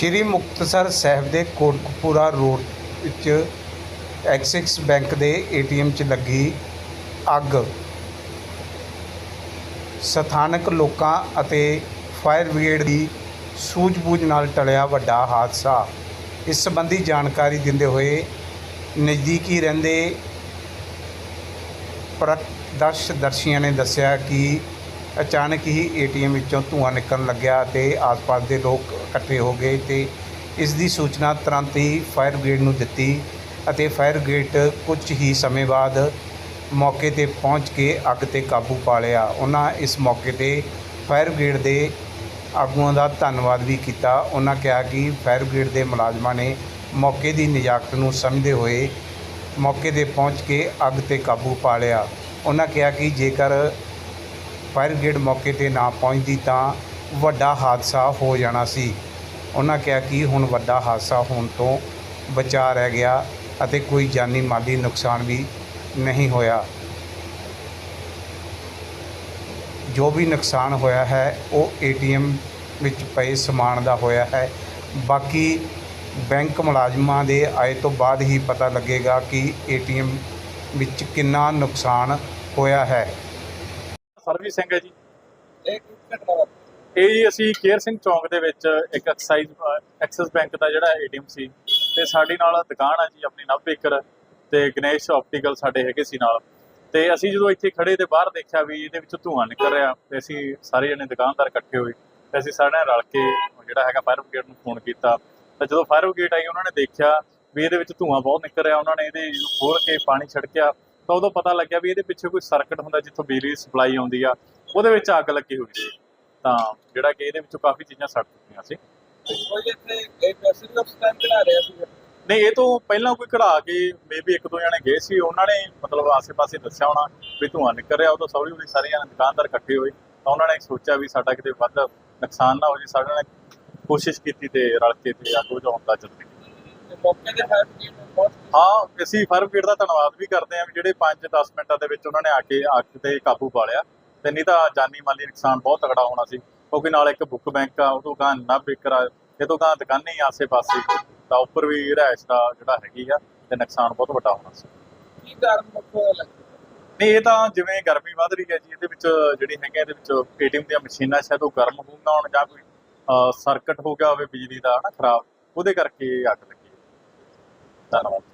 ਸ਼੍ਰੀ ਮੁਕਤਸਰ ਸਾਹਿਬ ਦੇ ਕੋਟਕਪੂਰਾ ਰੋਡ ਵਿੱਚ Axis bank ਦੇ ਏਟੀਐਮ 'ਚ ਲੱਗੀ ਅੱਗ। ਸਥਾਨਕ ਲੋਕਾਂ ਅਤੇ ਫਾਇਰ ਬ੍ਰਿਗੇਡ ਦੀ ਸੂਝ-ਬੂਝ ਨਾਲ ਟਲਿਆ ਵੱਡਾ ਹਾਦਸਾ। ਇਸ ਸੰਬੰਧੀ ਜਾਣਕਾਰੀ ਦਿੰਦੇ ਹੋਏ ਨਜ਼ਦੀਕੀ ਰਹਿੰਦੇ ਪ੍ਰਦਰਸ਼ਦਰਸ਼ੀਆਂ ਨੇ ਦੱਸਿਆ ਕਿ ਅਚਾਨਕ ਹੀ ਏਟੀਐਮ ਵਿੱਚੋਂ ਧੂੰਆਂ ਨਿਕਲਣ ਲੱਗਿਆ ਤੇ ਆਸ-ਪਾਸ ਦੇ ਲੋਕ ਇਕੱਠੇ ਹੋ ਗਏ ਤੇ ਇਸ ਦੀ ਸੂਚਨਾ ਤੁਰੰਤ ਹੀ ਫਾਇਰ ਬ੍ਰਿਗੇਡ ਨੂੰ ਦਿੱਤੀ ਅਤੇ ਫਾਇਰ ਬ੍ਰਿਗੇਡ ਕੁਝ ਹੀ ਸਮੇਂ ਬਾਅਦ ਮੌਕੇ ਤੇ ਪਹੁੰਚ ਕੇ ਅੱਗ ਤੇ ਕਾਬੂ ਪਾ ਲਿਆ। ਉਹਨਾਂ ਇਸ ਮੌਕੇ ਤੇ ਫਾਇਰ ਬ੍ਰਿਗੇਡ ਦੇ ਆਗੂਆਂ ਦਾ ਧੰਨਵਾਦ ਵੀ ਕੀਤਾ। ਉਹਨਾਂ ਕਿਹਾ ਕਿ ਫਾਇਰ ਬ੍ਰਿਗੇਡ ਦੇ ਮੁਲਾਜ਼ਮਾਂ ਨੇ ਮੌਕੇ ਦੀ ਨਜਾਕਤ ਨੂੰ ਸਮਝਦੇ ਹੋਏ ਮੌਕੇ ਤੇ ਪਹੁੰਚ ਕੇ ਅੱਗ ਤੇ ਕਾਬੂ ਪਾ ਲਿਆ। ਉਹਨਾਂ ਕਿਹਾ ਕਿ ਜੇਕਰ ਫਾਇਰ ਬ੍ਰਿਗੇਡ ਮੌਕੇ ਤੇ ਨਾ ਪਹੁੰਚਦੀ ਤਾਂ ਵੱਡਾ ਹਾਦਸਾ ਹੋ ਜਾਣਾ ਸੀ। ਉਹਨਾਂ ਕਿਹਾ ਕਿ ਹੁਣ ਵੱਡਾ ਹਾਦਸਾ ਹੋਣ ਤੋਂ ਬਚਾ ਰਹਿ ਗਿਆ ਅਤੇ ਕੋਈ ਜਾਨੀ ਮਾਲੀ ਨੁਕਸਾਨ ਵੀ ਨਹੀਂ ਹੋਇਆ। ਜੋ ਵੀ ਨੁਕਸਾਨ ਹੋਇਆ ਹੈ, ਉਹ ਏਟੀਐਮ ਵਿੱਚ ਪਏ ਸਮਾਨ ਦਾ ਹੋਇਆ ਹੈ। ਬਾਕੀ ਬੈਂਕ ਮੁਲਾਜ਼ਮਾਂ ਦੇ ਆਏ ਤੋਂ ਬਾਅਦ ਹੀ ਪਤਾ ਲੱਗੇਗਾ ਕਿ ਏਟੀਐਮ ਵਿੱਚ ਕਿੰਨਾ ਨੁਕਸਾਨ ਹੋਇਆ ਹੈ। ਸਰਵਿਸ ਸਿੰਘ ਹੈ ਜੀ। ਇਹ ਕੀ ਘਟਨਾ ਵਾਪਰੀ? ਇਹ ਜੀ ਅਸੀਂ ਕੇਅਰ ਸਿੰਘ ਚੌਂਕ ਦੇ ਵਿੱਚ ਇੱਕ ਐਕਸਾਈਜ਼ ਐਕਸਿਸ ਬੈਂਕ ਦਾ ਜਿਹੜਾ ਏਟੀਐਮ ਸੀ ਤੇ ਸਾਡੀ ਨਾਲ ਦੁਕਾਨ ਆ ਜੀ ਆਪਣੀ ਨਵ ਬੇਕਰ ਤੇ ਗਣੇਸ਼ ਆਪਟੀਕਲ ਸਾਡੇ ਹੈਗੇ ਸੀ ਨਾਲ। ਤੇ ਅਸੀਂ ਜਦੋਂ ਇੱਥੇ ਖੜੇ ਤੇ ਬਾਹਰ ਦੇਖਿਆ ਵੀ ਇਹਦੇ ਵਿੱਚ ਧੂੰਆਂ ਨਿਕਲ ਰਿਹਾ ਤੇ ਅਸੀਂ ਸਾਰੇ ਜਣੇ ਦੁਕਾਨਦਾਰ ਇਕੱਠੇ ਹੋਏ ਤੇ ਅਸੀਂ ਸਾਰਿਆਂ ਰਲ ਕੇ ਜਿਹੜਾ ਹੈਗਾ ਫਾਇਰ ਬ੍ਰਿਗੇਡ ਨੂੰ ਫੋਨ ਕੀਤਾ। ਤੇ ਜਦੋਂ ਫਾਇਰ ਬ੍ਰਿਗੇਡ ਆਈ ਉਹਨਾਂ ਨੇ ਦੇਖਿਆ ਵੀ ਇਹਦੇ ਵਿੱਚ ਧੂੰਆਂ ਬਹੁਤ ਨਿਕਲ ਰਿਹਾ ਉਹਨਾਂ ਨੇ ਇਹਦੇ ਖੋਲ ਕੇ ਪਾਣੀ ਛਿੜਕਿਆ ਤਾਂ ਉਦੋਂ ਪਤਾ ਲੱਗਿਆ ਵੀ ਇਹਦੇ ਪਿੱਛੇ ਕੋਈ ਸਰਕਟ ਹੁੰਦਾ ਜਿੱਥੋਂ ਬਿਜਲੀ ਸਪਲਾਈ ਆਉਂਦੀ ਆ ਉਹਦੇ ਵਿੱਚ ਅੱਗ ਲੱਗੀ ਹੋਈ ਸੀ। ਤਾਂ ਜਿਹੜਾ ਕਿ ਇਹਦੇ ਵਿੱਚੋਂ ਕਾਫੀ ਚੀਜ਼ਾਂ ਸੜ ਚੁੱਕੀਆਂ ਸੀ। ਨਹੀਂ ਇਹ ਤੋਂ ਪਹਿਲਾਂ ਕੋਈ ਕਢਾ ਕੇ ਮੇਬੀ ਇੱਕ ਦੋ ਜਣੇ ਗਏ ਸੀ ਉਹਨਾਂ ਨੇ ਮਤਲਬ ਆਸੇ-ਪਾਸੇ ਦੱਸਿਆ ਹੋਣਾ ਵੀ ਧੂੰਆਂ ਨਿਕਲ ਰਿਹਾ ਉਦੋਂ ਸੌਲੀ ਹੋਣੀ ਸਾਰੇ ਜਣੇ ਦੁਕਾਨਦਾਰ ਇਕੱਠੇ ਹੋਏ। ਤਾਂ ਉਹਨਾਂ ਨੇ ਸੋਚਿਆ ਵੀ ਸਾਡਾ ਕਿਤੇ ਵੱਧ ਨੁਕਸਾਨ ਨਾ ਹੋ ਜੇ ਸਾਰਿਆਂ ਨੇ ਕੋਸ਼ਿਸ਼ ਕੀਤੀ ਤੇ ਰਲ ਕੇ ਤੇ ਅੱਗ ਬੁਝਾਉਣ ਦਾ ਤੇ ਮੌਕੇ ਤੇ ਫਾਇਰ ਬ੍ਰਿਗੇਡ ਨੂੰ ਬਹੁਤ ਹਾਂ ਅਸੀਂ ਫਾਇਰ ਬ੍ਰਿਗੇਡ ਦਾ ਧੰਨਵਾਦ ਵੀ ਕਰਦੇ ਹਾਂ ਵੀ ਜਿਹੜੇ 5-10 ਮਿੰਟਾਂ ਦੇ ਵਿੱਚ ਉਹਨਾਂ ਨੇ ਆ ਕੇ ਅੱਗ ਤੇ ਕਾਬੂ ਪਾ ਲਿਆ। ਤੇ ਨਹੀਂ ਤਾਂ ਜਾਨੀ ਮਾਲੀ ਨੁਕਸਾਨ ਬਹੁਤ ਤਗੜਾ ਹੋਣਾ ਸੀ। ਕਿਉਂਕਿ ਨਾਲ ਇੱਕ ਬੁੱਕ ਬੈਂਕ ਆ ਉਹ ਤੋਂ ਗਾਂ ਨਾ ਬੇਕਰ ਇਹ ਤੋਂ ਗਾਂ ਦੁਕਾਨੇ ਹੀ ਆਸੇ-ਪਾਸੇ। ਤਾਂ ਉੱਪਰ ਵੀ ਰਿਹਾਇਸ਼ ਦਾ ਜਿਹੜਾ ਹੈਗੀ ਆ ਤੇ ਨੁਕਸਾਨ ਬਹੁਤ ਵੱਡਾ ਹੋਣਾ ਸੀ। ਕੀ ਕਾਰਨ ਮੁੱਖ ਲੱਗਦਾ? ਨਹੀਂ ਇਹ ਤਾਂ ਜਿਵੇਂ ਗਰਮੀ ਵੱਧ ਰਹੀ ਹੈ ਜੀ ਇਹਦੇ ਵਿੱਚ ਜਿਹੜੀ ਹੈਗੇ ਇਹਦੇ ਵਿੱਚ ਏਟੀਐਮ ਦੀਆਂ ਮਸ਼ੀਨਾਂ ਸ਼ਾਇਦ ਉਹ ਗਰਮ ਹੁਣ ਜਾਂ ਕੋਈ ਸਰਕਟ ਹੋ ਗਿਆ ਹੋਵੇ ਬਿਜਲੀ ਦਾ ਨਾ ਖਰਾਬ ਉਹਦੇ ਕਰਕੇ ਅੱਗ ਲੱਗੀ। ਹੈ। ਧੰਨਵਾਦ